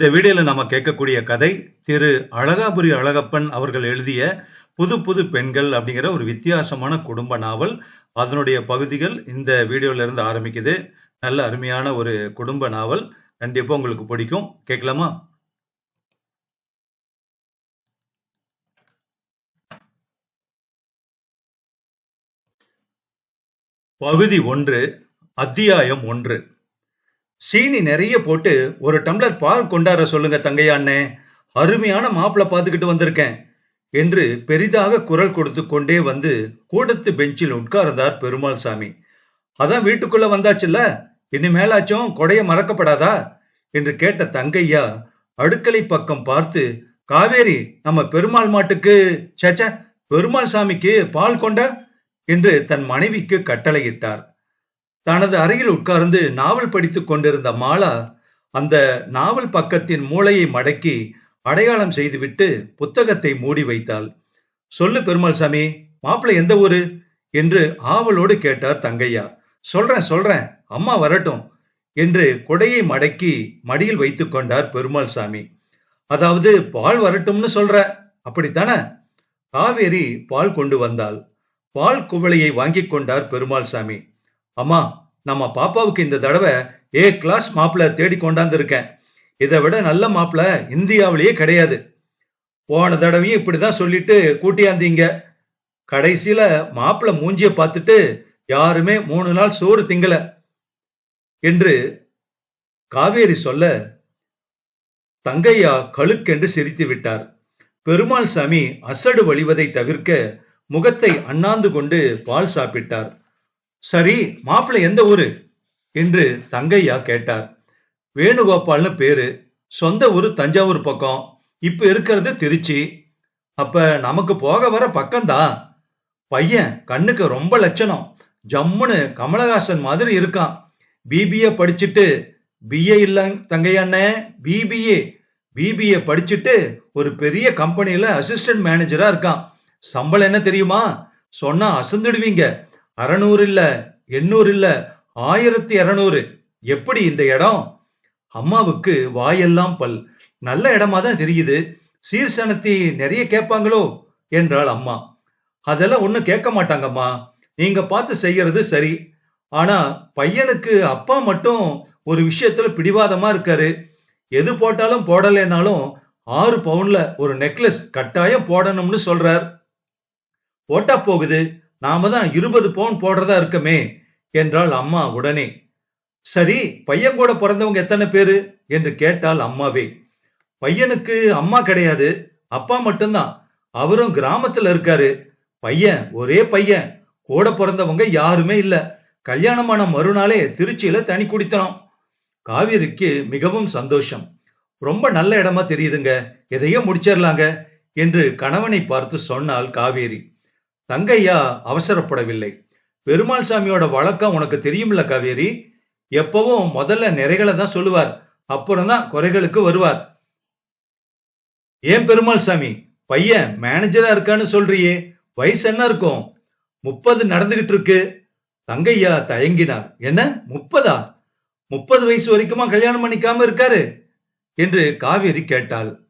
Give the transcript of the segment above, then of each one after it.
இந்த வீடியோல நம்ம கேட்கக்கூடிய கதை திரு அழகாபுரி அழகப்பன் அவர்கள் எழுதிய புது புது பெண்கள் அப்படிங்கிற ஒரு வித்தியாசமான குடும்ப நாவல். அதனுடைய பகுதிகள் இந்த வீடியோல இருந்து ஆரம்பிக்குது. நல்ல அருமையான ஒரு குடும்ப நாவல். கண்டிப்பா உங்களுக்கு பிடிக்கும். கேட்கலாமா? பகுதி ஒன்று அத்தியாயம் ஒன்று. சீனி நிறைய போட்டு ஒரு டம்ளர் பால் கொண்டாட சொல்லுங்க தங்கையாண்ணே அருமையான மாப்பிள பார்த்துக்கிட்டு வந்திருக்கேன் என்று பெரிதாக குரல் கொடுத்து கொண்டே வந்து கூடத்து பெஞ்சில் உட்கார்ந்தார் பெருமாள் சாமி. அதான் வீட்டுக்குள்ள வந்தாச்சுல்ல? இனிமேலாச்சும் கொடைய மறக்கப்படாதா? என்று கேட்ட தங்கையா அடுக்கலை பக்கம் பார்த்து காவேரி நம்ம பெருமாள் மாட்டுக்கு சேச்ச பெருமாள் சாமிக்கு பால் கொண்ட? என்று தன் மனைவிக்கு கட்டளையிட்டார். தனது அறையில் உட்கார்ந்து நாவல் படித்துக் கொண்டிருந்த மாலா அந்த நாவல் பக்கத்தின் மூளையை மடக்கி அடையாளம் செய்துவிட்டு புத்தகத்தை மூடி வைத்தாள். சொல்லு பெருமாள் சாமி மாப்பிள்ளை எந்த ஊரு? என்று ஆவலோடு கேட்டார் தங்கையா. சொல்றேன் சொல்றேன் அம்மா வரட்டும் என்று கொடையை மடக்கி மடியில் வைத்துக் கொண்டார் பெருமாள் சாமி அதாவது பால் வரட்டும்னு சொல்ற அப்படித்தானே? காவேரி பால் கொண்டு வந்தாள். பால் குவளையை வாங்கிக் கொண்டார் பெருமாள் சாமி அம்மா நம்ம பாப்பாவுக்கு இந்த தடவை ஏ கிளாஸ் மாப்பிள்ள தேடி கொண்டாந்து இருக்கேன் இதை விட நல்ல மாப்பிள்ள இந்தியாவிலேயே கிடையாது. போன தடவையும் இப்படிதான் சொல்லிட்டு கூட்டியாந்தீங்க. கடைசியில மாப்பிள்ள மூஞ்சிய பார்த்துட்டு யாருமே மூணு நாள் சோறு திங்கல. என்று காவேரி சொல்ல தங்கையா கழுக்கென்று சிரித்து விட்டார். பெருமாள் சாமி அசடு வழிவதை தவிர்க்க முகத்தை அண்ணாந்து கொண்டு பால் சாப்பிட்டார். சரி மாப்பிள்ளை எந்த ஊரு? என்று தங்கையா கேட்டார். வேணுகோபால்னு பேரு. சொந்த ஊரு தஞ்சாவூர் பக்கம். இப்ப இருக்கிறது திருச்சி. அப்ப நமக்கு போக வர பக்கம்தான் பையன் கண்ணுக்கு ரொம்ப லட்சணம். ஜம்முன்னு கமலஹாசன் மாதிரி இருக்கான். பிபிஏ படிச்சுட்டு பிஏ இல்ல தங்கையண்ணே பிபிஏ பிபிஏ படிச்சுட்டு ஒரு பெரிய கம்பெனியில அசிஸ்டன்ட் மேனேஜரா இருக்கான். சம்பளம் என்ன தெரியுமா? சொன்னா அசந்துடுவீங்க. அறநூறு இல்ல எண்ணூறு இல்ல ஆயிரத்தி இருநூறு எப்படி இந்த இடம்? அம்மாவுக்கு வாயெல்லாம் பல். நல்ல இடமா தான் தெரியுது. சீர்சனத்தி நிறைய கேட்பாங்களோ? என்றாள் அம்மா. அதெல்லாம் ஒன்றும் கேட்க மாட்டாங்கம்மா. நீங்க பார்த்து செய்யறது சரி. ஆனா பையனுக்கு அப்பா மட்டும் ஒரு விஷயத்துல பிடிவாதமா இருக்காரு. எது போட்டாலும் போடலைனாலும் ஆறு பவுன்ல ஒரு நெக்லஸ் கட்டாயம் போடணும்னு சொல்றார். போட்டா போகுது. நாம தான் இருபது பவுன் போடுறதா இருக்கமே என்றாள் அம்மா உடனே. சரி பையன் கூட பிறந்தவங்க எத்தனை பேரு? என்று கேட்டாள் அம்மாவே. பையனுக்கு அம்மா கிடையாது அப்பா மட்டும்தான். அவரும் கிராமத்துல இருக்காரு. பையன் ஒரே பையன். கூட பிறந்தவங்க யாருமே இல்ல. கல்யாணமான மறுநாளே திருச்சியில தனி குடித்தனம். காவிரிக்கு மிகவும் சந்தோஷம். ரொம்ப நல்ல இடமா தெரியுதுங்க. எதையோ முடிச்சிடலாங்க என்று கணவனை பார்த்து சொன்னாள் காவேரி. தங்கையா அவசரப்படவில்லை. பெருமாள் சாமியோட வழக்கம் உனக்கு தெரியும்ல காவேரி? எப்பவும் முதல்ல நிறைகளை தான் சொல்லுவார். அப்புறம் தான் குறைகளுக்கு வருவார். ஏன் பெருமாள் சாமி? பையன் மேனேஜரா இருக்கான்னு சொல்றியே. வயசு என்ன இருக்கும்? முப்பது நடந்துகிட்டு இருக்கு. தங்கையா தயங்கினார். என்ன? முப்பதா? முப்பது வயசு வரைக்குமா கல்யாணம் பண்ணிக்காம இருக்காரு? என்று காவேரி கேட்டாள்.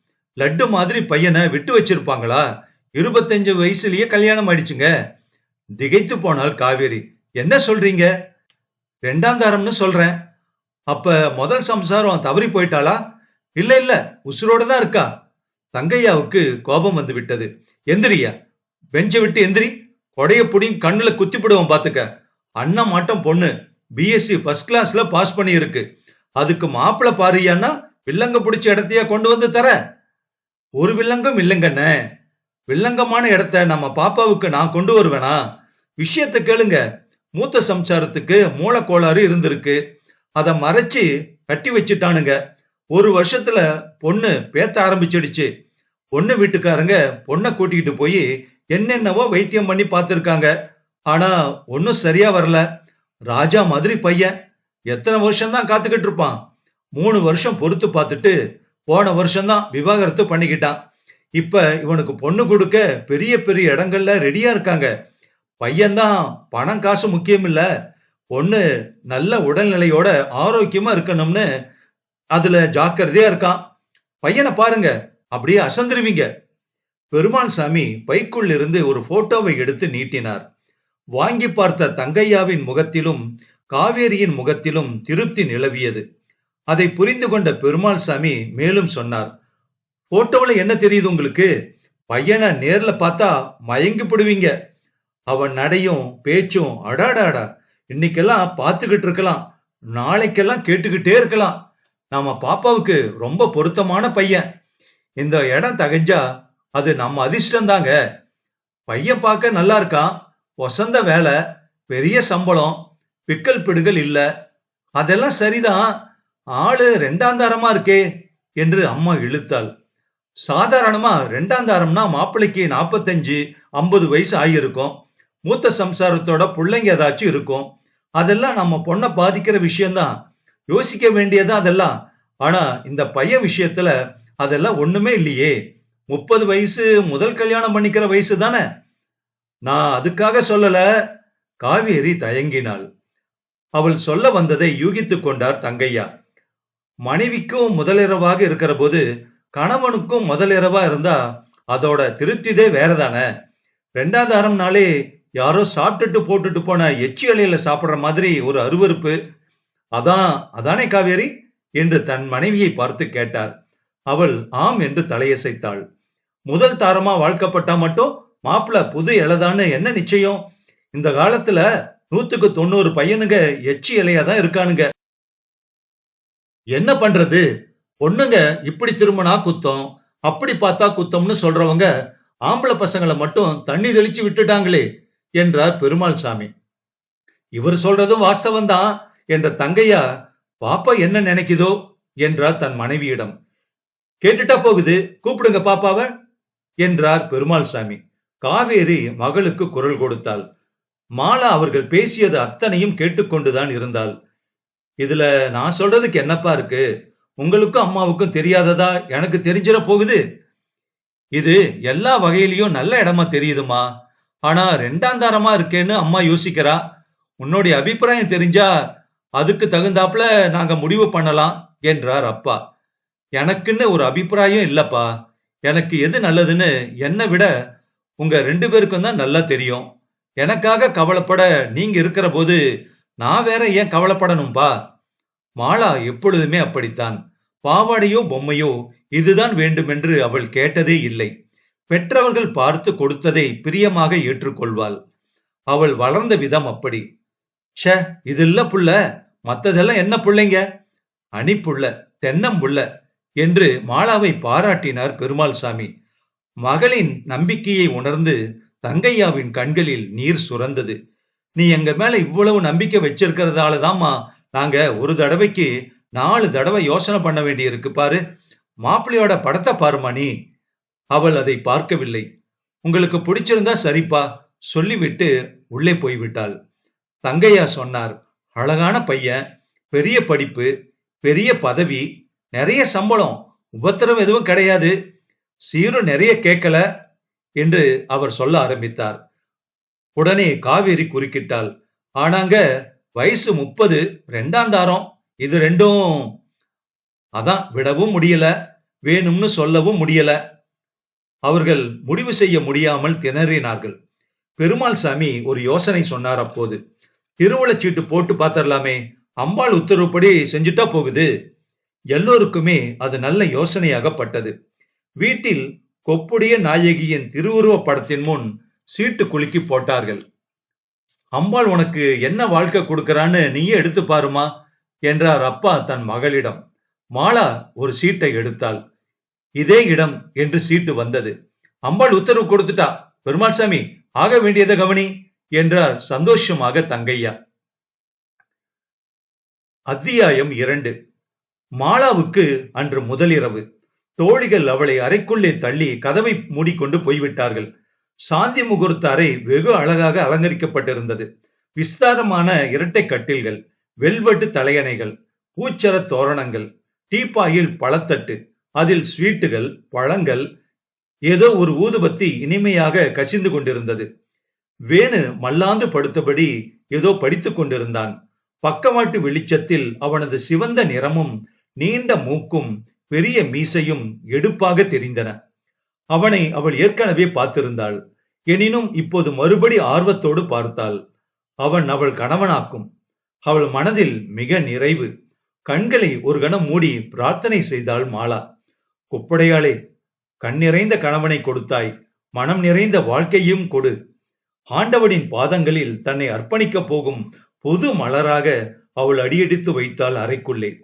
லட்டு மாதிரி பையனை விட்டு வச்சிருப்பாங்களா? இருபத்தஞ்சு வயசுலயே கல்யாணம் ஆயிடுச்சுங்க. திகைத்து போனாள் காவேரி. என்ன சொல்றீங்க? ரெண்டாம் தாரம்னு சொல்றேன். அப்ப முதல் சம்சாரம் தவறி போயிட்டாளா? இல்ல இல்ல உசுரோட தான் இருக்கா? தங்கையாவுக்கு கோபம் வந்து விட்டது. எந்திரியா? பெஞ்ச விட்டு எந்திரி. கொடைய புடியும் கண்ணுல குத்தி போடுவோம் பாத்துக்க. அண்ணன் மாட்டம் பொண்ணு. பிஎஸ்சி ஃபர்ஸ்ட் கிளாஸ்ல பாஸ் பண்ணி இருக்கு அதுக்கு மாப்பிள்ள பாருயான்னா வில்லங்க பிடிச்ச இடத்தையா கொண்டு வந்து தர. ஒரு வில்லங்கம் இல்லைங்கண்ணே. வில்லங்கமான இடத்த நம்ம பாப்பாவுக்கு நான் கொண்டு வருவேனா? விஷயத்த கேளுங்க. மூத்த சம்சாரத்துக்கு மூலக்கோளாறு இருந்திருக்கு. அதை மறைச்சு கட்டி வச்சுட்டானுங்க. ஒரு வருஷத்துல பொண்ணு பேத்த ஆரம்பிச்சிடுச்சு. பொண்ணு வீட்டுக்காரங்க பொண்ணை கூட்டிக்கிட்டு போய் என்னென்னவோ வைத்தியம் பண்ணி பார்த்துருக்காங்க. ஆனா ஒன்றும் சரியா வரல. ராஜா மாதிரி பையன். எத்தனை வருஷம்தான் காத்துக்கிட்டு இருப்பான். மூணு வருஷம் பொறுத்து பார்த்துட்டு போன வருஷம்தான் விவாகரத்து பண்ணிக்கிட்டான். இப்ப இவனுக்கு பொண்ணு கொடுக்க பெரிய பெரிய இடங்கள்ல ரெடியா இருக்காங்க. பையன்தான் பணம் காசு முக்கியம் இல்ல பொண்ணு நல்ல உடல்நிலையோட ஆரோக்கியமா இருக்கணும்னு அதுல ஜாக்கிரதையா இருக்கான். பையனை பாருங்க அப்படியே அசந்துருவீங்க. பெருமாள் சாமி பைக்குள் இருந்து ஒரு போட்டோவை எடுத்து நீட்டினார். வாங்கி பார்த்த தங்கையாவின் முகத்திலும் காவேரியின் முகத்திலும் திருப்தி நிலவியது. அதை புரிந்து கொண்ட பெருமாள் சாமி மேலும் சொன்னார் போட்டோவில் என்ன தெரியுது உங்களுக்கு? பையனை நேர்ல பார்த்தா மயங்கி போடுவீங்க. அவன் நடையும் பேச்சும் அடாடாடா. இன்னைக்கெல்லாம் பார்த்துக்கிட்டு இருக்கலாம். நாளைக்கெல்லாம் கேட்டுக்கிட்டே இருக்கலாம். நாம பாப்பாவுக்கு ரொம்ப பொருத்தமான பையன். இந்த இடம் தகைஞ்சா அது நம்ம அதிர்ஷ்டம் தாங்க பையன் பார்க்க நல்லா இருக்கான். வசந்த வேலை பெரிய சம்பளம் பிக்கல் பிடுகள் இல்ல. அதெல்லாம் சரிதான். ஆளு ரெண்டாந்தாரமா இருக்கே என்று அம்மா இழுத்தாள். சாதாரணமா ரெண்டாந்தாரம்னா மாப்பிள்ளைக்கு நாற்பத்தஞ்சு ஐம்பது வயசு ஆகியிருக்கும் மூத்த சம்சாரத்தோட பிள்ளைங்க ஏதாச்சும் இருக்கும். அதெல்லாம் நம்ம பொண்ணை பாதிக்கிற விஷயம்தான். யோசிக்க வேண்டியது அதெல்லாம். ஆனா இந்த பையன் விஷயத்துல அதெல்லாம் ஒண்ணுமே இல்லையே. முப்பது வயசு முதல் கல்யாணம் பண்ணிக்கிற வயசு தானே. நான் அதுக்காக சொல்லல. காவேரி தயங்கினாள். அவள் சொல்ல வந்ததை யூகித்துக் கொண்டார் தங்கையா. மனைவிக்கும் முதலிரவாக இருக்கிற போது கணவனுக்கும் முதலிரவா இருந்தா அதோட திருப்திதே வேறதானே? ரெண்டாவது அறம்னாலே யாரோ சாப்பிட்டுட்டு போட்டுட்டு போன எச்சி இலையில சாப்பிடுற மாதிரி ஒரு அருவருப்பு. அதான் அதானே காவேரி? என்று தன் மனைவியை பார்த்து கேட்டார். அவள் ஆம் என்று தலையசைத்தாள். முதல் தாரமா வாழ்க்கப்பட்டா மட்டும்? மாப்பிள புது இலைதான்னு என்ன நிச்சயம்? இந்த காலத்துல நூத்துக்கு தொண்ணூறு பையனுங்க எச்சி இலையா தான் இருக்கானுங்க. என்ன பண்றது? பொண்ணுங்க இப்படி திரும்பினா குத்தம் அப்படி பார்த்தா குத்தம்னு சொல்றவங்க ஆம்பளை பசங்களை மட்டும் தண்ணி தெளிச்சு விட்டுட்டாங்களே என்றார் பெருமாள் சாமி. இவர் சொல்றதும் வாஸ்தவம் தான் என்ற தங்கையா பாப்பா என்ன நினைக்குதோ? என்றார் தன் மனைவியிடம். கேட்டுட்டா போகுது கூப்பிடுங்க பாப்பாவ என்றார் பெருமாள் சாமி. காவேரி மகளுக்கு குரல் கொடுத்தாள். மாலா அவர்கள் பேசியது அத்தனையும் கேட்டுக்கொண்டுதான் இருந்தாள். இதுல நான் சொல்றதுக்கு என்னப்பா இருக்கு? உங்களுக்கும் அம்மாவுக்கும் தெரியாததா? எனக்கு தெரிஞ்சிட போகுது. இது எல்லா வகையிலயும் நல்ல இடமா தெரியுதுமா? ஆனா ரெண்டாம் தாரமா இருக்கேன்னு அம்மா யோசிக்கிறா. உன்னுடைய அபிப்பிராயம் தெரிஞ்சா அதுக்கு தகுந்தாப்புல நாங்க முடிவு பண்ணலாம் என்றார் அப்பா. எனக்குன்னு ஒரு அபிப்பிராயம் இல்லப்பா. எனக்கு எது நல்லதுன்னு என்னை விட உங்க ரெண்டு பேருக்கும் தான் நல்லா தெரியும். எனக்காக கவலைப்பட நீங்க இருக்கிற போது நான் வேற ஏன் கவலைப்படணும்பா? மாலா எப்பொழுதுமே அப்படித்தான். பாவாடையோ பொம்மையோ இதுதான் வேண்டுமென்று அவள் கேட்டதே இல்லை. பெற்றவர்கள் பார்த்து கொடுத்ததை பிரியமாக ஏற்றுக்கொள்வாள். அவள் வளர்ந்த விதம் அப்படி. ஷ இது இல்ல புள்ள மத்ததெல்லாம் என்ன புள்ளைங்க? அணிப்புள்ள தென்னம்புள்ள என்று மாலாவை பாராட்டினார் பெருமாள் சாமி. மகளின் நம்பிக்கையை உணர்ந்து தங்கையாவின் கண்களில் நீர் சுரந்தது. நீ எங்க மேல இவ்வளவு நம்பிக்கை வச்சிருக்கிறதாலதாம்மா நாங்க ஒரு தடவைக்கு நாலு தடவை யோசனை பண்ண வேண்டி இருக்கு பாரு. மாப்பிள்ளையோட படத்தை பாருமா நீ அவள் அதை பார்க்கவில்லை. உங்களுக்கு பிடிச்சிருந்தா சரிப்பா சொல்லிவிட்டு உள்ளே போய்விட்டாள். தங்கையா சொன்னார் அழகான பையன் பெரிய படிப்பு பெரிய பதவி நிறைய சம்பளம் உபத்திரம் எதுவும் கிடையாது. சீரும் நிறைய கேட்கல என்று அவர் சொல்ல ஆரம்பித்தார். உடனே காவேரி குறுக்கிட்டாள். ஆனாங்க வயசு முப்பது ரெண்டாம் தாரம். இது ரெண்டும் அதான் விடவும் முடியல வேணும்னு சொல்லவும் முடியல. அவர்கள் முடிவு செய்ய முடியாமல் திணறினார்கள். பெருமாள் சாமி ஒரு யோசனை சொன்னார் அப்போது. திருவுளச்சீட்டு போட்டு பார்த்தரலாமே அம்பாள் உத்தரவுப்படி செஞ்சுட்டா போகுது. எல்லோருக்குமே அது நல்ல யோசனையாகப்பட்டது வீட்டில் கொப்புடைய நாயகியின் திருவுருவ படத்தின் முன் சீட்டு குலுக்கி போட்டார்கள். அம்பாள் உனக்கு என்ன வாழ்க்கை கொடுக்கறான்னு நீயே எடுத்து பாருமா என்றார் அப்பா தன் மகளிடம். மாலா ஒரு சீட்டை எடுத்தாள். இதே இடம் என்று சீட்டு வந்தது. அம்பாள் உத்தரவு கொடுத்துட்டா. பெருமாள் சாமி ஆக வேண்டியதை கவனி என்றார் சந்தோஷமாக தங்கையா. அத்தியாயம் இரண்டு. மாலாவுக்கு அன்று முதலிரவு. தோழிகள் அவளை அறைக்குள்ளே தள்ளி கதவை மூடிக்கொண்டு போய்விட்டார்கள். சாந்தி முகூர்த்த அறை வெகு அழகாக அலங்கரிக்கப்பட்டிருந்தது. விஸ்தாரமான இரட்டை கட்டில்கள். வெல்வெட்டு தலையணைகள் பூச்சர தோரணங்கள் டீப்பாயில் பழத்தட்டு அதில் ஸ்வீட்டுகள் பழங்கள் ஏதோ ஒரு ஊதுபத்தி இனிமையாக கசிந்து கொண்டிருந்தது. வேணு மல்லாந்து படுத்தபடி ஏதோ படித்துக் கொண்டிருந்தான். பக்கவாட்டு வெளிச்சத்தில் அவனது சிவந்த நிறமும் நீண்ட மூக்கும் பெரிய மீசையும் எடுப்பாக தெரிந்தன. அவனை அவள் ஏற்கனவே பார்த்திருந்தாள். எனினும் இப்போது மறுபடி ஆர்வத்தோடு பார்த்தாள். அவன் அவள் கணவனாக்கும். அவள் மனதில் மிக நிறைவு. கண்களை ஒரு கணம் மூடி பிரார்த்தனை செய்தாள் மாலா. குப்படையாளே கண் நிறைந்த கணவனை கொடுத்தாய். மனம் நிறைந்த வாழ்க்கையும் கொடு. ஆண்டவனின் பாதங்களில் தன்னை அர்ப்பணிக்கப் போகும் பொது மலராக அவள் அடியெடுத்து வைத்தாள் அறைக்குள்ளே.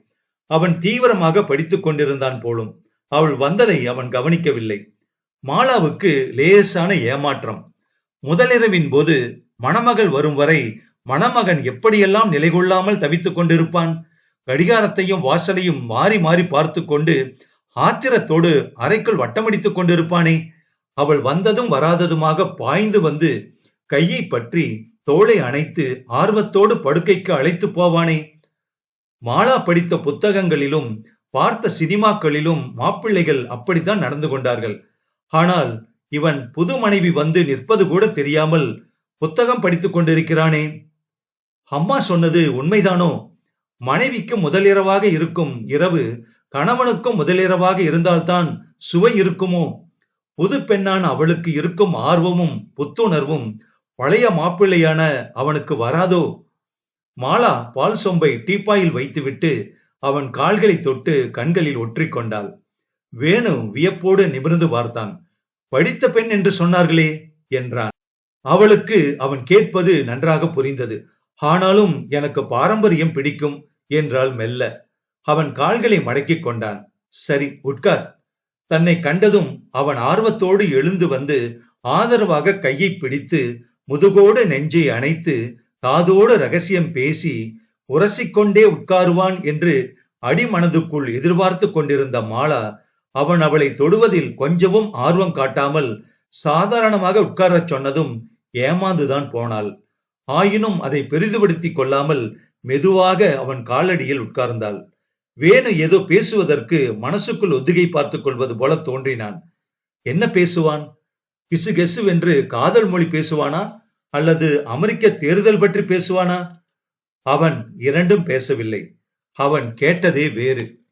அவன் தீவிரமாக படித்துக் கொண்டிருந்தான் போலும். அவள் வந்ததை அவன் கவனிக்கவில்லை. மாலாவுக்கு லேசான ஏமாற்றம். முதலிரவின் போது மணமகள் வரும் வரை மணமகன் எப்படியெல்லாம் நிலை கொள்ளாமல் தவித்துக் கொண்டிருப்பான்? கடிகாரத்தையும் வாசலையும் மாறி மாறி பார்த்து கொண்டு ஆத்திரத்தோடு அறைக்குள் வட்டமடித்துக் கொண்டிருப்பானே. அவள் வந்ததும் வராததுமாக பாய்ந்து வந்து கையை பற்றி தோளை அணைத்து ஆர்வத்தோடு படுக்கைக்கு அழைத்து போவானே. மாலா படித்த புத்தகங்களிலும் பார்த்த சினிமாக்களிலும் மாப்பிள்ளைகள் அப்படித்தான் நடந்து கொண்டார்கள். ஆனால் இவன் புது மனைவி வந்து நிற்பது கூட தெரியாமல் புத்தகம் படித்துக் கொண்டிருக்கிறானே. அம்மா சொன்னது உண்மைதானோ? மனைவிக்கு முதலிரவாக இருக்கும் இரவு கணவனுக்கும் முதலிரவாக இருந்தால்தான் சுவை இருக்குமோ? புது பெண்ணான அவளுக்கு இருக்கும் ஆர்வமும் புத்துணர்வும் பழைய மாப்பிள்ளையான அவனுக்கு வராதோ? மாலா பால் சொம்பை டீப்பாயில் வைத்துவிட்டு அவன் கால்களை தொட்டு கண்களில் ஒற்றிக்கொண்டாள் வேணு வியப்போடு நிமிர்ந்து பார்த்தான். படித்த பெண் என்று சொன்னார்களே? என்றான். அவளுக்கு அவன் கேட்பது நன்றாக புரிந்தது. ஆனாலும் எனக்கு பாரம்பரியம் பிடிக்கும் என்றாள் மெல்ல. அவன் கால்களை மடக்கிக் கொண்டான். சரி உட்கார். தன்னை கண்டதும் அவன் ஆர்வத்தோடு எழுந்து வந்து ஆதரவாக கையை பிடித்து முதுகோடு நெஞ்சை அணைத்து காதோடு ரகசியம் பேசி உரசிக்கொண்டே உட்காருவான் என்று அடிமனதுக்குள் எதிர்பார்த்து கொண்டிருந்த மாலா அவன் அவளை தொடுவதில் கொஞ்சமும் ஆர்வம் காட்டாமல் சாதாரணமாக உட்காரச் சொன்னதும் ஏமாந்துதான் போனாள். ஆயினும் அதை பெரிதுபடுத்திக் கொள்ளாமல் மெதுவாக அவன் காலடியில் உட்கார்ந்தாள். வேணு ஏதோ பேசுவதற்கு மனசுக்குள் ஒத்திகை பார்த்துக் கொள்வது போல தோன்றினான். என்ன பேசுவான்? கிசு என்று காதல் மொழி பேசுவானா? அல்லது அமெரிக்க தேர்தல் பற்றி பேசுவானா? அவன் இரண்டும் பேசவில்லை. அவன் கேட்டதே வேறு.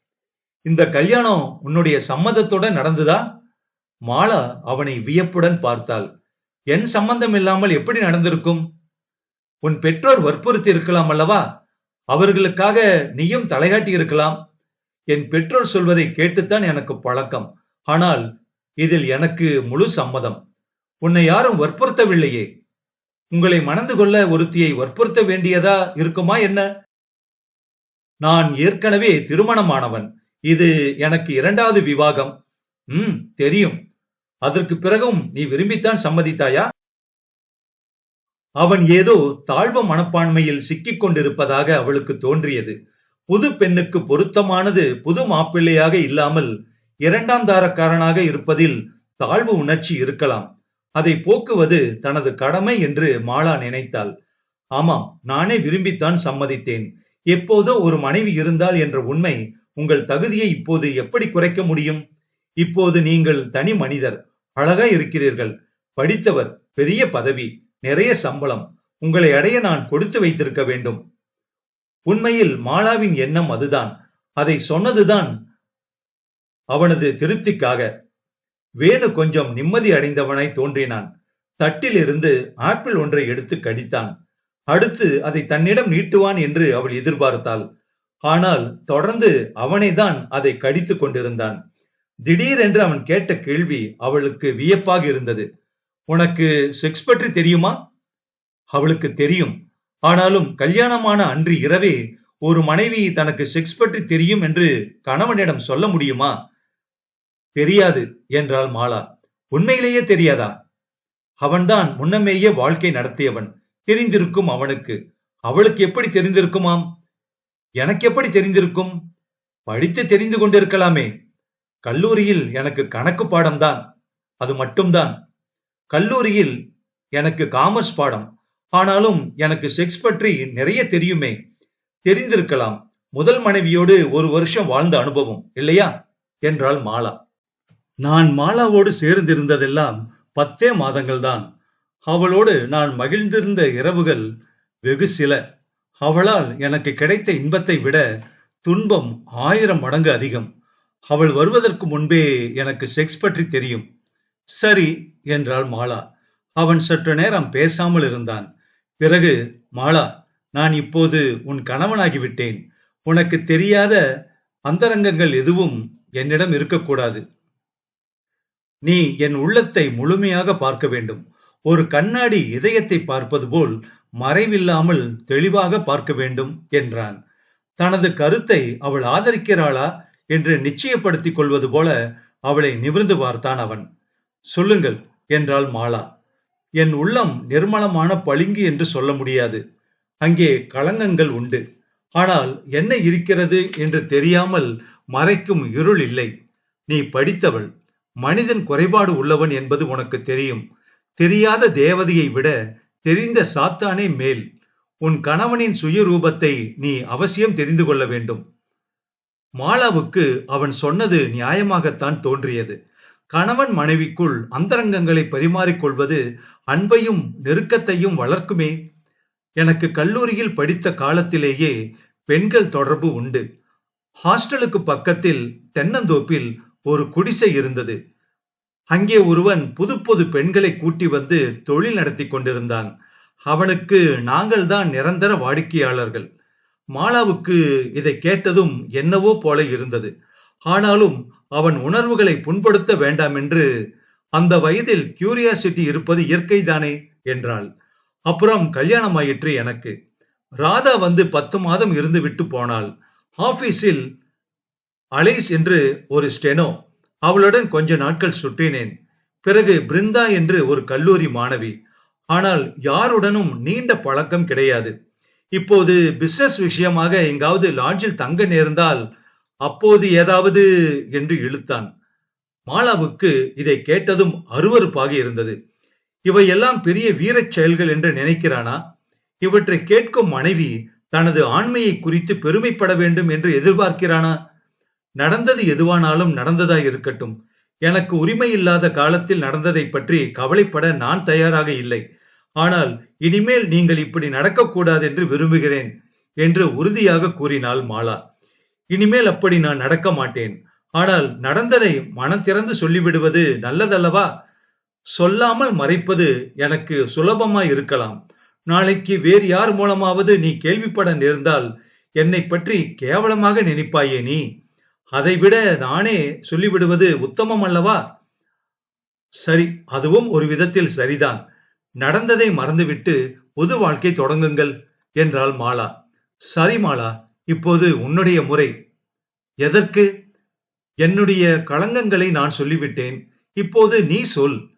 இந்த கல்யாணம் உன்னுடைய சம்மதத்தோட நடந்ததா? மாலா அவனை வியப்புடன் பார்த்தாள். என் சம்பந்தம் இல்லாமல் எப்படி நடந்திருக்கும்? உன் பெற்றோர் வற்புறுத்தி இருக்கலாம் அல்லவா? அவர்களுக்காக நீயும் தலைகாட்டி இருக்கலாம். என் பெற்றோர் சொல்வதை கேட்டுத்தான் எனக்கு பழக்கம். ஆனால் இதில் எனக்கு முழு சம்மதம். உன்னை யாரும் வற்புறுத்தவில்லையே. உங்களை மணந்து கொள்ள ஒருத்தியை வற்புறுத்த வேண்டியதா இருக்குமா என்ன? நான் ஏற்கனவே திருமணமானவன். இது எனக்கு இரண்டாவது விவாகம். ம் தெரியும். அதற்கு பிறகும் நீ விரும்பித்தான் சம்மதித்தாயா? அவன் ஏதோ தாழ்வு மனப்பான்மையில் சிக்கிக் கொண்டிருப்பதாக அவளுக்கு தோன்றியது. புது பெண்ணுக்கு பொருத்தமானது புது மாப்பிள்ளையாக இல்லாமல் இரண்டாம் தாரக்காரனாக இருப்பதில் தாழ்வு உணர்ச்சி இருக்கலாம். அதை போக்குவது தனது கடமை என்று மாலா நினைத்தாள். ஆமாம் நானே விரும்பித்தான் சம்மதித்தேன். எப்போதோ ஒரு மனைவி இருந்தால் என்ற உண்மை உங்கள் தகுதியை இப்போது எப்படி குறைக்க முடியும்? இப்போது நீங்கள் தனி மனிதர் அழகா இருக்கிறீர்கள். படித்தவர் பெரிய பதவி. நிறைய சம்பளம் உங்களை அடைய நான் கொடுத்து வைத்திருக்க வேண்டும். உண்மையில் மாலாவின் எண்ணம் அதுதான். அதை சொன்னதுதான் அவனது திருப்திக்காக. வேணு கொஞ்சம் நிம்மதி அடைந்தவனாய் தோன்றினான். தட்டில் இருந்து ஆப்பிள் ஒன்றை எடுத்து கடித்தான். அடுத்து அதை தன்னிடம் நீட்டுவான் என்று அவள் எதிர்பார்த்தாள். ஆனால் தொடர்ந்து அவனைதான் அதை கடித்துக் கொண்டிருந்தான். திடீரென்று அவன் கேட்ட கேள்வி அவளுக்கு வியப்பாக இருந்தது. உனக்கு செக்ஸ் பற்றி தெரியுமா? அவளுக்கு தெரியும். ஆனாலும் கல்யாணமான அன்று இரவே ஒரு மனைவி தனக்கு செக்ஸ் பற்றி தெரியும் என்று கணவனிடம் சொல்ல முடியுமா? தெரியாது என்றாள் மாலா. உண்மையிலேயே தெரியாதா? அவன்தான் முன்னமேயே வாழ்க்கை நடத்தியவன். தெரிந்திருக்கும் அவனுக்கு. அவளுக்கு எப்படி தெரிந்திருக்குமாம்? எனக்கு எப்படி தெரிந்திருக்கும்? படித்து தெரிந்து கொண்டிருக்கலாமே. கல்லூரியில் எனக்கு கணக்கு பாடம்தான். அது மட்டும்தான். கல்லூரியில் எனக்கு காமர்ஸ் பாடம் ஆனாலும் எனக்கு செக்ஸ் பற்றி நிறைய தெரியுமே. தெரிந்திருக்கலாம். முதல் மனைவியோடு ஒரு வருஷம் வாழ்ந்த அனுபவம் இல்லையா? என்றாள் மாலா. நான் மாலாவோடு சேர்ந்திருந்ததெல்லாம் பத்தே மாதங்கள்தான். அவளோடு நான் மகிழ்ந்திருந்த இரவுகள் வெகு சில. அவளால் எனக்கு கிடைத்த இன்பத்தை விட துன்பம் ஆயிரம் மடங்கு அதிகம். அவள் வருவதற்கு முன்பே எனக்கு செக்ஸ் பற்றி தெரியும். சரி என்றாள் மாலா. அவன் சற்று நேரம் பேசாமல் இருந்தான். பிறகு மாலா நான் இப்போது உன் கணவனாகிவிட்டேன். உனக்கு தெரியாத அந்தரங்கங்கள் எதுவும் என்னிடம் இருக்கக்கூடாது. நீ என் உள்ளத்தை முழுமையாக பார்க்க வேண்டும். ஒரு கண்ணாடி இதயத்தை பார்ப்பது போல் மறைவில்லாமல் தெளிவாக பார்க்க வேண்டும் என்றான். தனது கருத்தை அவள் ஆதரிக்கிறாளா என்று நிச்சயப்படுத்திக் கொள்வது போல அவளை நிமிர்ந்து பார்த்தான் அவன். சொல்லுங்கள் என்றாள் மாலா. என் உள்ளம் நிர்மலமான பளிங்கு என்று சொல்ல முடியாது. அங்கே களங்கங்கள் உண்டு. ஆனால் என்ன இருக்கிறது என்று தெரியாமல் மறைக்கும் இருள் இல்லை. நீ படித்தவள். மனிதன் குறைபாடு உள்ளவன் என்பது உனக்கு தெரியும். தெரியாத தேவதையை விட தெரிந்த சாத்தானே மேல். உன் கணவனின் சுயரூபத்தை நீ அவசியம் தெரிந்து கொள்ள வேண்டும். மாலாவுக்கு அவன் சொன்னது நியாயமாகத்தான் தோன்றியது. கணவன் மனைவிக்குள் அந்தரங்கங்களை பரிமாறிக்கொள்வது அன்பையும் நெருக்கத்தையும் வளர்க்குமே. எனக்கு கல்லூரியில் படித்த காலத்திலேயே பெண்கள் தொடர்பு உண்டு. ஹாஸ்டலுக்கு பக்கத்தில் தென்னந்தோப்பில் ஒரு குடிசை இருந்தது. அங்கே ஒருவன் புது புது பெண்களை கூட்டி வந்து தொழில் நடத்தி கொண்டிருந்தான். அவனுக்கு நாங்கள் தான் நிரந்தர வாடிக்கையாளர்கள். மாலாவுக்கு இதை கேட்டதும் என்னவோ போல இருந்தது. ஆனாலும் அவன் உணர்வுகளை புண்படுத்த வேண்டாம் என்று அந்த வயதில் கியூரியாசிட்டி இருப்பது இயற்கைதானே என்றாள். அப்புறம் கல்யாணம் ஆயிற்று எனக்கு. ராதா வந்து பத்து மாதம் இருந்து விட்டு போனாள். ஆபீஸில் அலைஸ் என்று ஒரு ஸ்டெனோ அவளுடன் கொஞ்ச நாட்கள் சுற்றினேன். பிறகு பிருந்தா என்று ஒரு கல்லூரி மாணவி. ஆனால் யாருடனும் நீண்ட பழக்கம் கிடையாது. இப்போது பிசினஸ் விஷயமாக எங்காவது லாட்ஜில் தங்க நேர்ந்தால் அப்போது ஏதாவது என்று இழுத்தான். மாலாவுக்கு இதை கேட்டதும் அருவறுப்பாக இருந்தது. இவையெல்லாம் பெரிய வீரச் செயல்கள் என்று நினைக்கிறானா? இவற்றை கேட்கும் மனைவி தனது ஆண்மையை குறித்து பெருமைப்பட வேண்டும் என்று எதிர்பார்க்கிறானா? நடந்தது எதுவானாலும் நடந்ததாய் இருக்கட்டும். எனக்கு உரிமை இல்லாத காலத்தில் நடந்ததை பற்றி கவலைப்பட நான் தயாராக இல்லை. ஆனால் இனிமேல் நீங்கள் இப்படி நடக்கக்கூடாது என்று விரும்புகிறேன் என்று உறுதியாக கூறினாள் மாலா. இனிமேல் அப்படி நான் நடக்க மாட்டேன். ஆனால் நடந்ததை மனம் திறந்து சொல்லிவிடுவது நல்லதல்லவா? சொல்லாமல் மறைப்பது எனக்கு சுலபமாய் இருக்கலாம். நாளைக்கு வேறு யார் மூலமாவது நீ கேள்விப்பட நேர்ந்தால் என்னை பற்றி கேவலமாக நினைப்பாயே நீ? அதைவிட நானே சொல்லிவிடுவது உத்தமம் அல்லவா சரி அதுவும் ஒரு விதத்தில் சரிதான். நடந்ததை மறந்துவிட்டு பொது வாழ்க்கை தொடங்குங்கள் என்றாள் மாலா. சரி மாலா இப்போது உன்னுடைய முறை. எதற்கு? என்னுடைய களங்கங்களை நான் சொல்லிவிட்டேன். இப்போது நீ சொல்.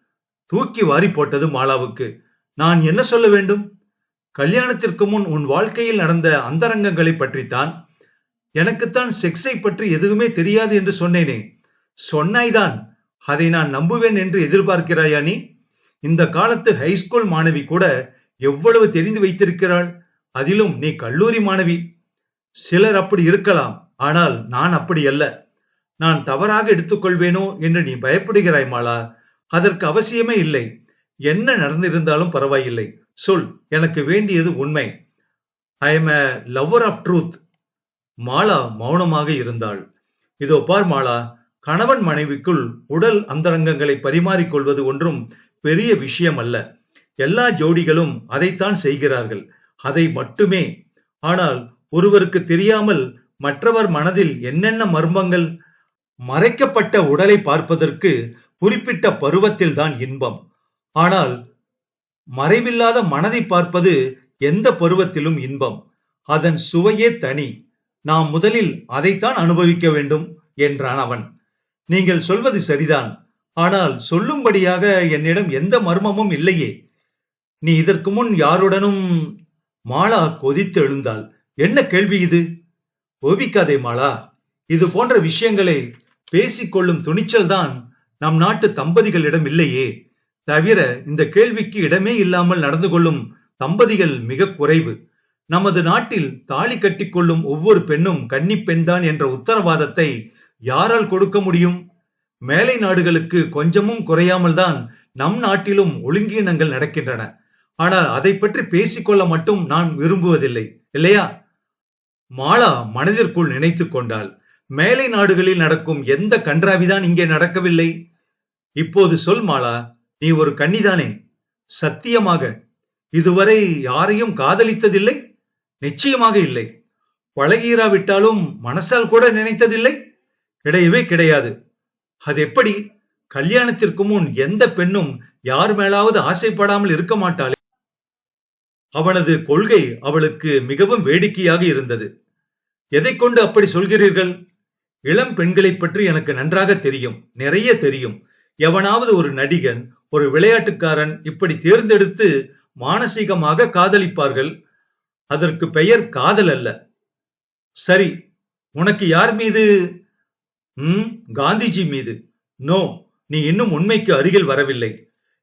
தூக்கி வாரி போட்டது மாலாவுக்கு. நான் என்ன சொல்ல வேண்டும்? கல்யாணத்திற்கு முன் உன் வாழ்க்கையில் நடந்த அந்தரங்கங்களை பற்றித்தான். எனக்குத்தான் செக்ஸை பற்றி எதுவுமே தெரியாது என்று சொன்னேனே. சொன்னாய்தான். அதை நான் நம்புவேன் என்று எதிர்பார்க்கிறாயா நீ? இந்த காலத்து ஹைஸ்கூல் மாணவி கூட எவ்வளவு தெரிந்து வைத்திருக்கிறாள்? அதிலும் நீ கல்லூரி மாணவி. சிலர் அப்படி இருக்கலாம். ஆனால் நான் அப்படி அல்ல. நான் தவறாக எடுத்துக்கொள்வேனோ என்று நீ பயப்படுகிறாய் மாலா. அதற்கு அவசியமே இல்லை. என்ன நடந்திருந்தாலும் பரவாயில்லை. சொல் எனக்கு வேண்டியது உண்மை. I am a lover of truth Mala மௌனமாக இருந்தாள். இதோ பார் மாலா கணவன் மனைவிக்குள் உடல் அந்தரங்கங்களை பரிமாறிக்கொள்வது ஒன்றும் பெரிய விஷயம் அல்ல எல்லா ஜோடிகளும் அதைத்தான் செய்கிறார்கள். அதை மட்டுமே. ஆனால் ஒருவருக்கு தெரியாமல் மற்றவர் மனதில் என்னென்ன மர்மங்கள் மறைக்கப்பட்ட உடலை பார்ப்பதற்கு குறிப்பிட்ட பருவத்தில்தான் இன்பம். ஆனால் மறைவில்லாத மனதை பார்ப்பது எந்த பருவத்திலும் இன்பம். அதன் சுவையே தனி. நாம் முதலில் அதைத்தான் அனுபவிக்க வேண்டும் என்றான் அவன். நீங்கள் சொல்வது சரிதான். ஆனால் சொல்லும்படியாக என்னிடம் எந்த மர்மமும் இல்லையே. நீ இதற்கு முன் யாருடனும் மாலா கொதித்து எழுந்தாள் என்ன கேள்வி இது? கோபிக்காதே மாலா. இது போன்ற விஷயங்களை பேசிக்கொள்ளும் துணிச்சல் தான் நம் நாட்டு தம்பதிகளிடம் இல்லையே. தவிர இந்த கேள்விக்கு இடமே இல்லாமல் நடந்து கொள்ளும் தம்பதிகள் மிக குறைவு. நமது நாட்டில் தாலி கட்டிக்கொள்ளும் ஒவ்வொரு பெண்ணும் கன்னி பெண்தான் என்ற உத்தரவாதத்தை யாரால் கொடுக்க முடியும்? மேலை நாடுகளுக்கு கொஞ்சமும் குறையாமல் தான் நம் நாட்டிலும் ஒழுங்கீனங்கள் நடக்கின்றன. ஆனால் அதை பற்றி பேசிக்கொள்ள மட்டும் நான் விரும்புவதில்லை. இல்லையா? மாலா மனதிற்குள் நினைத்துக் கொண்டாள். மேலை நாடுகளில் நடக்கும் எந்த கன்றாவிதான் இங்கே நடக்கவில்லை? இப்போது சொல் மாலா நீ ஒரு கன்னிதானே? சத்தியமாக இதுவரை யாரையும் காதலித்ததில்லை? நிச்சயமாக இல்லை. பழகிராவிட்டாலும் மனசால் கூட நினைத்ததில்லை? கிடையவே கிடையாது. அது எப்படி கல்யாணத்திற்கு முன் எந்த பெண்ணும் யார் மேலாவது ஆசைப்படாமல் இருக்க மாட்டாளே? அவனது கொள்கை அவளுக்கு மிகவும் வேடிக்கையாக இருந்தது. எதை கொண்டு அப்படி சொல்கிறீர்கள்? இளம் பெண்களை பற்றி எனக்கு நன்றாக தெரியும் நிறைய தெரியும். எவனாவது ஒரு நடிகன் ஒரு விளையாட்டுக்காரன் இப்படி தேர்ந்தெடுத்து மானசீகமாக காதலிப்பார்கள். அதற்கு பெயர் காதல் அல்ல. சரி உனக்கு யார் மீது? ம் காந்திஜி மீது. நோ நீ இன்னும் உண்மைக்கு அருகில் வரவில்லை.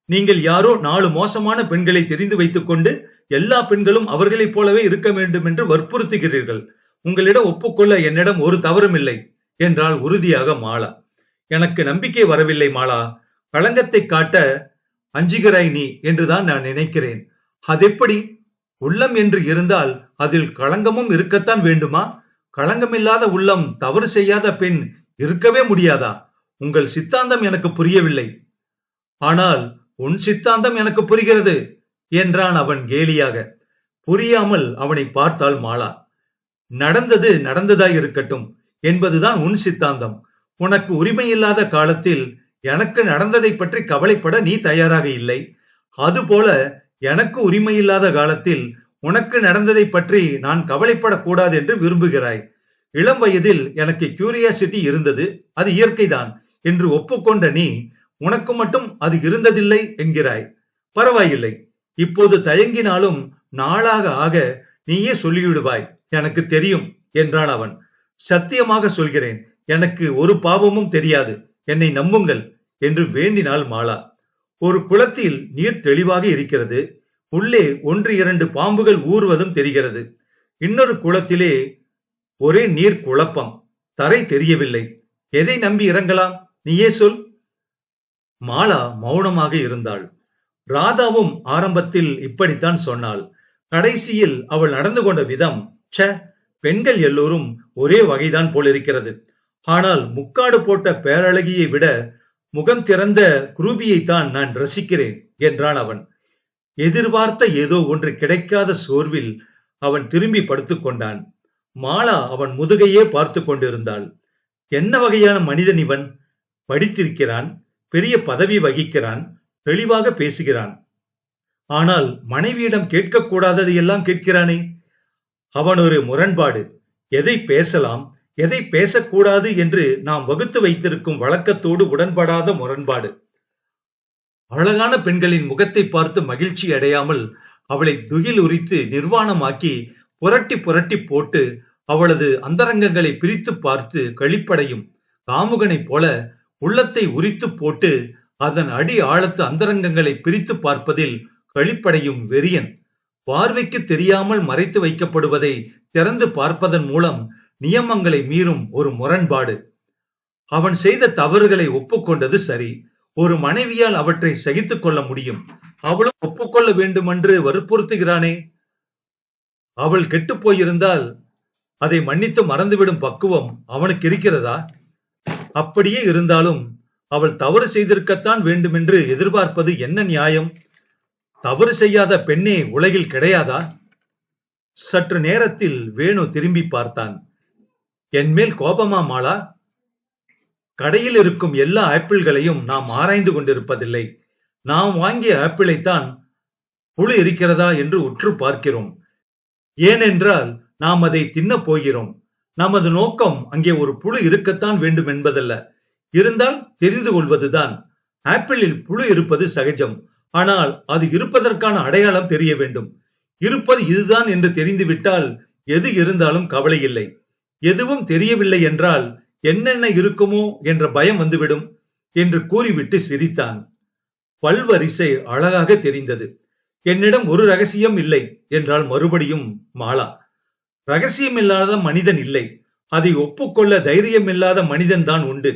நீங்கள் யாரோ நாலு மோசமான பெண்களை தெரிந்து வைத்துக்கொண்டு எல்லா பெண்களும் அவர்களைப் போலவே இருக்க வேண்டும் என்று வற்புறுத்துகிறீர்கள். உங்களிடம் ஒப்புக்கொள்ள என்னிடம் ஒரு தவறும் இல்லை என்றால் உறுதியாக மாலா. எனக்கு நம்பிக்கை வரவில்லை மாலா. களங்கத்தை காட்ட அஞ்சுகிறாய் நீ என்றுதான் நான் நினைக்கிறேன். அதெப்படி? உள்ளம் என்று இருந்தால் அதில் களங்கமும் இருக்கத்தான் வேண்டுமா? களங்கமில்லாத உள்ளம் தவறு செய்யாத பெண் இருக்கவே முடியாதா? உங்கள் சித்தாந்தம் எனக்கு புரியவில்லை. ஆனால் உன் சித்தாந்தம் எனக்கு புரிகிறது. என்றான் அவன் கேலியாக. புரியாமல் அவனை பார்த்தாள் மாலா. நடந்தது நடந்ததாய் இருக்கட்டும் என்பதுதான் உன் சித்தாந்தம். உனக்கு உரிமை இல்லாத காலத்தில் எனக்கு நடந்ததை பற்றி கவலைப்பட நீ தயாராக இல்லை. அதுபோல எனக்கு உரிமை இல்லாத காலத்தில் உனக்கு நடந்ததை பற்றி நான் கவலைப்படக்கூடாது என்று விரும்புகிறாய். இளம் வயதில் எனக்கு கியூரியாசிட்டி இருந்தது அது இயற்கைதான் என்று ஒப்புக்கொண்ட நீ உனக்கு மட்டும் அது இருந்ததில்லை என்கிறாய். பரவாயில்லை. இப்போது தயங்கினாலும் நாளாக ஆக நீயே சொல்லிவிடுவாய் எனக்கு தெரியும் என்றான் அவன். சத்தியமாக சொல்கிறேன் எனக்கு ஒரு பாவமும் தெரியாது என்னை நம்புங்கள் என்று வேண்டினாள் மாலா. ஒரு குளத்தில் நீர் தெளிவாக இருக்கிறது உள்ளே ஒன்று இரண்டு பாம்புகள் ஊறுவதும் தெரிகிறது. இன்னொரு குளத்திலே ஒரே நீர் குழப்பம் தரை தெரியவில்லை. எதை நம்பி இறங்கலாம் நீயே சொல். மாலா மௌனமாக இருந்தாள். ராதாவும் ஆரம்பத்தில் இப்படித்தான் சொன்னாள். கடைசியில் அவள் நடந்து கொண்ட விதம் ச்ச பெண்கள் எல்லோரும் ஒரே வகைதான் போலிருக்கிறது. ஆனால் முக்காடு போட்ட பேரழகியை விட முகம் திறந்த குரூபியைத்தான் நான் ரசிக்கிறேன் என்றான் அவன். எதிர்பார்த்த ஏதோ ஒன்று கிடைக்காத சோர்வில் அவன் திரும்பி படுத்துக் கொண்டான். மாலா அவன் முதுகையே பார்த்து கொண்டிருந்தாள். என்ன வகையான மனிதன் இவன்? படித்திருக்கிறான் பெரிய பதவி வகிக்கிறான் தெளிவாக பேசுகிறான். ஆனால் மனைவியிடம் கேட்கக்கூடாதது எல்லாம் கேட்கிறானே? அவன் ஒரு முரண்பாடு. எதை பேசலாம் எதை பேசக்கூடாது என்று நாம் வகுத்து வைத்திருக்கும் வழக்கத்தோடு உடன்படாத முரண்பாடு. அழகான பெண்களின் முகத்தை பார்த்து மகிழ்ச்சி அடையாமல் அவளை துகில் உரித்து நிர்வாணமாக்கி புரட்டி புரட்டி போட்டு அவளது அந்தரங்கங்களை பிரித்து பார்த்து கழிப்படையும் காமுகனைப் போல உள்ளத்தை உரித்து போட்டு அதன் அடி ஆழத்து அந்தரங்கங்களை பிரித்து பார்ப்பதில் கழிப்படையும் வெறியன். பார்வைக்கு தெரியாமல் மறைத்து வைக்கப்படுவதை திறந்து பார்ப்பதன் மூலம் நியமங்களை மீறும் ஒரு முரண்பாடு. அவன் செய்த தவறுகளை ஒப்புக்கொண்டது சரி. ஒரு மனைவியால் அவற்றை சகித்துக் கொள்ள முடியும். அவளும் ஒப்புக்கொள்ள வேண்டுமென்று வற்புறுத்துகிறானே. அவள் கெட்டுப் போயிருந்தால் அதை மன்னித்து மறந்துவிடும் பக்குவம் அவனுக்கு இருக்கிறதா? அப்படியே இருந்தாலும் அவள் தவறு செய்திருக்கத்தான் வேண்டுமென்று எதிர்பார்ப்பது என்ன நியாயம்? தவறு செய்யாத பெண்ணே உலகில் கிடையாதா? சற்று நேரத்தில் வேணு திரும்பி பார்த்தான். என்மேல் கோபமா மாலா? கடையில் இருக்கும் எல்லா ஆப்பிள்களையும் நாம் ஆராய்ந்து கொண்டிருப்பதில்லை. நாம் வாங்கிய ஆப்பிளைத்தான் புழு இருக்கிறதா என்று உற்று பார்க்கிறோம். ஏனென்றால் நாம் அதை தின்னப் போகிறோம். நமது நோக்கம் அங்கே ஒரு புழு இருக்கத்தான் வேண்டும் என்பதல்ல இருந்தால் தெரிந்து கொள்வதுதான். ஆப்பிளில் புழு இருப்பது சகஜம். ஆனால் அது இருப்பதற்கான அடையாளம் தெரிய வேண்டும். இருப்பது இதுதான் என்று தெரிந்துவிட்டால் எது இருந்தாலும் கவலை இல்லை எதுவும் தெரியவில்லை என்றால் என்னென்ன இருக்குமோ என்ற பயம் வந்துவிடும் என்று கூறிவிட்டு சிரித்தான். பல்வரிசை அழகாக தெரிந்தது. என்னிடம் ஒரு ரகசியம் இல்லை என்றால் மறுபடியும் மாலா. ரகசியம் இல்லாத மனிதன் இல்லை. அதை ஒப்புக்கொள்ள தைரியம் இல்லாத மனிதன் தான் உண்டு.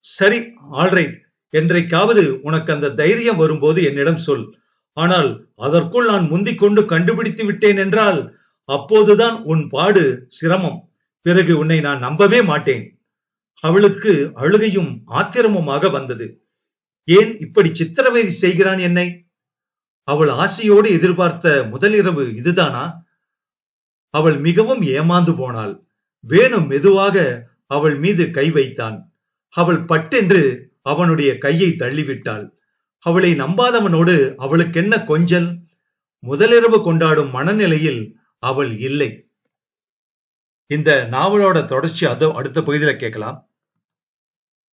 சரி ஆல்ரைட் என்றைக்காவது உனக்கு அந்த தைரியம் வரும்போது என்னிடம் சொல். ஆனால் அதற்குள் நான் முந்திக் கொண்டு கண்டுபிடித்து விட்டேன் என்றால் அப்போதுதான் உன் பாடு சிரமம். பிறகு உன்னை நான் நம்பவே மாட்டேன். அவளுக்கு அழுகையும் ஆத்திரமுமாக வந்தது. ஏன் இப்படி சித்திரவதை செய்கிறான் என்னை? அவள் ஆசையோடு எதிர்பார்த்த முதலிரவு இதுதானா? அவள் மிகவும் ஏமாந்து போனாள். வேணும் மெதுவாக அவள் மீது கை வைத்தான். அவள் பட்டென்று அவனுடைய கையை தள்ளிவிட்டாள். அவளை நம்பாதவனோடு அவளுக்கென்ன கொஞ்சல்? முதலிரவு கொண்டாடும் மனநிலையில் அவள் இல்லை. இந்த நாவலோட தொடர்ச்சி அது அடுத்த பகுதியில கேட்கலாம்.